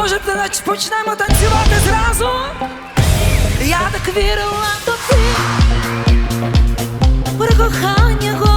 може почнемо танцювати зразу? Я так вірила тобі, про кохання.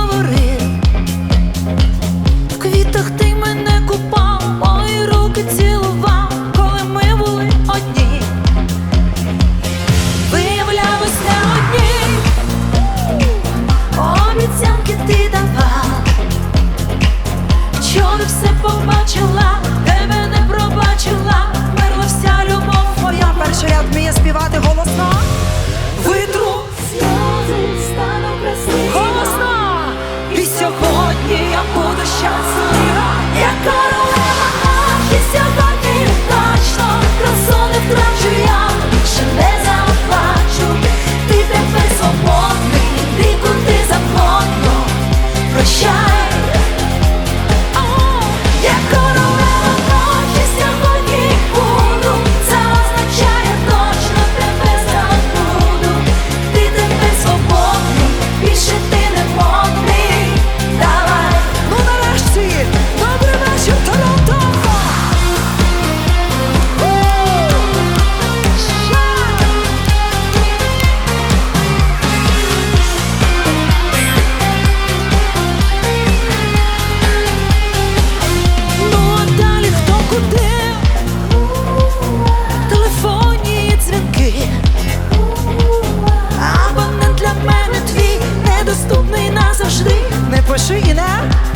squishy, you now.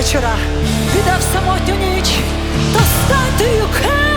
вечора віддав самотню ніч та статую.